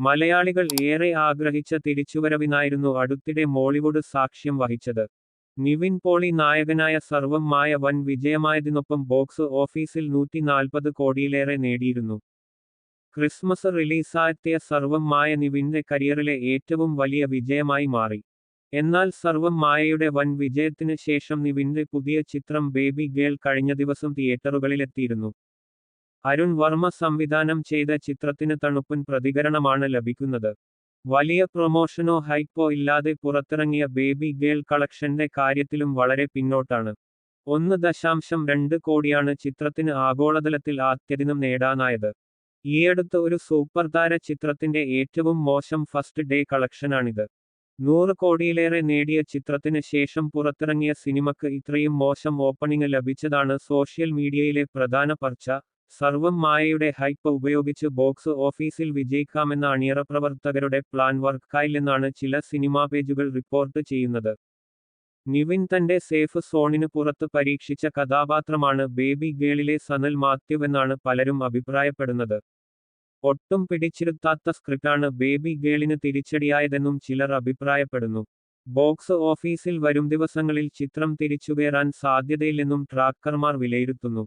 മലയാളികൾ ഏറെ ആഗ്രഹിച്ച തിരിച്ചുവരവിനായിരുന്നു അടുത്തിടെ മോളിവുഡ് സാക്ഷ്യം വഹിച്ചത്. നിവിൻ പോളി നായകനായ സർവം മായ വൻ വിജയമായതിനൊപ്പം ബോക്സ് ഓഫീസിൽ നൂറ്റി നാൽപ്പത് കോടിയിലേറെ നേടിയിരുന്നു. ക്രിസ്മസ് റിലീസായെത്തിയ സർവം മായ നിവിന്റെ കരിയറിലെ ഏറ്റവും വലിയ വിജയമായി മാറി. എന്നാൽ സർവം മായയുടെ വൻ വിജയത്തിന് ശേഷം നിവിന്റെ പുതിയ ചിത്രം ബേബി ഗേൾ കഴിഞ്ഞ ദിവസം തിയേറ്ററുകളിലെത്തിയിരുന്നു. അരുൺ വർമ്മ സംവിധാനം ചെയ്ത ചിത്രത്തിന് തണുപ്പൻ പ്രതികരണമാണ് ലഭിക്കുന്നത്. വലിയ പ്രൊമോഷനോ ഹൈപ്പോ ഇല്ലാതെ പുറത്തിറങ്ങിയ ബേബി ഗേൾ കളക്ഷന്റെ കാര്യത്തിലും വളരെ പിന്നോട്ടാണ്. ഒന്ന് ദശാംശം രണ്ട് കോടിയാണ് ചിത്രത്തിന് ആഗോളതലത്തിൽ ആദ്യദിനം നേടാനായത്. ഈയടുത്ത ഒരു സൂപ്പർ താര ചിത്രത്തിന്റെ ഏറ്റവും മോശം ഫസ്റ്റ് ഡേ കളക്ഷനാണിത്. നൂറ് കോടിയിലേറെ നേടിയ ചിത്രത്തിന് ശേഷം പുറത്തിറങ്ങിയ സിനിമക്ക് ഇത്രയും മോശം ഓപ്പണിംഗ് ലഭിച്ചതാണ് സോഷ്യൽ മീഡിയയിലെ പ്രധാന പർച്ച. സർവം മായയുടെ ഹൈപ്പ് ഉപയോഗിച്ച് ബോക്സ് ഓഫീസിൽ വിജയിക്കാമെന്ന അണിയറ പ്രവർത്തകരുടെ പ്ലാൻ വർക്കായില്ലെന്നാണ് ചില സിനിമാ പേജുകൾ റിപ്പോർട്ട് ചെയ്യുന്നത്. നിവിൻ തന്റെ സേഫ് സോണിന് പുറത്ത് പരീക്ഷിച്ച കഥാപാത്രമാണ് ബേബി ഗേളിലെ സനൽ മാത്യുവെന്നാണ് പലരും അഭിപ്രായപ്പെടുന്നത്. ഒട്ടും പിടിച്ചിരുത്താത്ത സ്ക്രിപ്റ്റാണ് ബേബി ഗേളിന് തിരിച്ചടിയായതെന്നും ചിലർ അഭിപ്രായപ്പെടുന്നു. ബോക്സ് ഓഫീസിൽ വരും ദിവസങ്ങളിൽ ചിത്രം തിരിച്ചുകയറാൻ സാധ്യതയില്ലെന്നും ട്രാക്കർമാർ വിലയിരുത്തുന്നു.